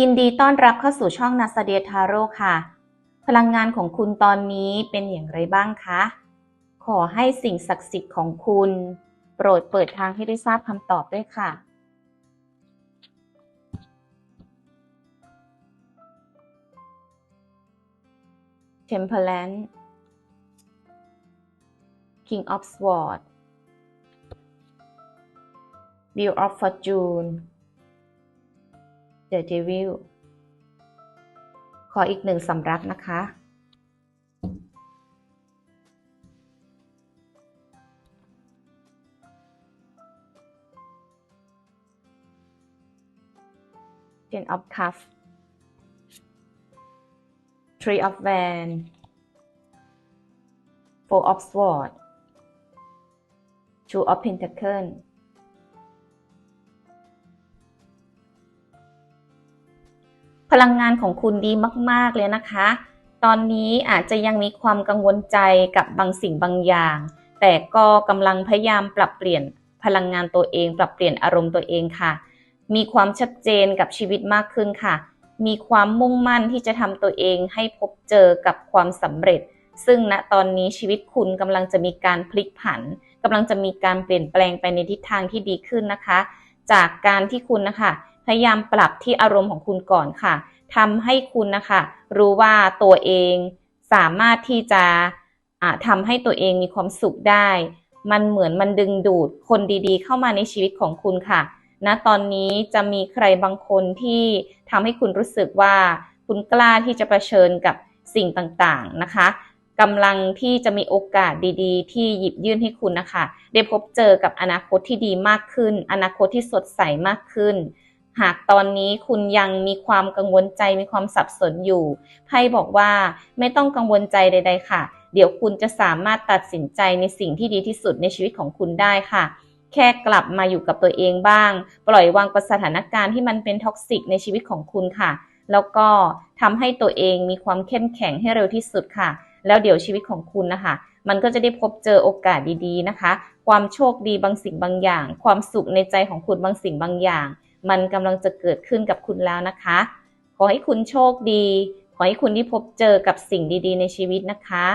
ยินดีต้อนรับเข้าสู่ช่องนาซาเดียทาโร่ค่ะ พลังงานของคุณตอนนี้เป็นอย่างไรบ้างคะ ขอให้สิ่งศักดิ์สิทธิ์ของคุณ โปรดเปิดทางให้ได้ทราบคำตอบด้วยค่ะ Temperance King of Swords Wheel of Fortune The Devil ขออีกหนึ่งสำรับนะคะ Ten of Cups Three of Wands Four of Swords Two of Pentacles ลังงานของคุณดีมาก ๆ เลยนะคะ ตอนนี้อาจจะยังมีความกังวลใจกับบางสิ่งบางอย่าง แต่ก็กำลังพยายามปรับเปลี่ยนพลังงานตัวเอง ปรับเปลี่ยนอารมณ์ตัวเองค่ะ มีความชัดเจนกับชีวิตมากขึ้นค่ะ มีความมุ่งมั่นที่จะทำตัวเองให้พบเจอกับความสำเร็จ ซึ่งณตอนนี้ชีวิตคุณกำลังจะมีการพลิกผันกำลังจะมีการเปลี่ยนแปลงไปในทิศทางที่ดีขึ้นนะคะ จากการที่คุณนะคะ พยายามปรับที่อารมณ์ของคุณก่อนค่ะทำให้คุณนะคะ รู้ว่าตัวเองสามารถที่จะอ่าทำให้ตัวเองมีความสุขได้ มันเหมือนมันดึงดูดคนดีๆ เข้ามาในชีวิตของคุณค่ะณตอนนี้จะมีใครบางคนที่ทำให้คุณรู้สึกว่าคุณกล้าที่จะะเผชิญกับสิ่งต่างๆนะคะกำลังที่จะมีโอกาสดีๆ ที่หยิบยื่นให้คุณนะคะ ได้พบเจอกับอนาคตที่ดีมากขึ้น อนาคตที่สดใสมากขึ้น หากตอนนี้คุณยังมีความกังวลใจมีความสับสนอยู่ไพ่บอกว่าไม่ต้องกังวลใจใด ๆ ค่ะ เดี๋ยวคุณจะสามารถตัดสินใจในสิ่งที่ดีที่สุดในชีวิตของคุณได้ค่ะ แค่กลับมาอยู่กับตัวเองบ้าง ปล่อยวางสถานการณ์ที่มันเป็นท็อกซิกในชีวิตของคุณค่ะ แล้วก็ทำให้ตัวเองมีความเข้มแข็งให้เร็วที่สุดค่ะ แล้วเดี๋ยวชีวิตของคุณนะคะ มันก็จะได้พบเจอโอกาสดีๆนะคะ ความโชคดีบางสิ่งบางอย่าง ความสุขในใจของคุณบางสิ่งบางอย่าง มันกำลังจะเกิดขึ้นกับคุณแล้วนะคะ ขอให้คุณโชคดี ขอให้คุณได้พบเจอกับสิ่งดี ๆ ในชีวิตนะคะ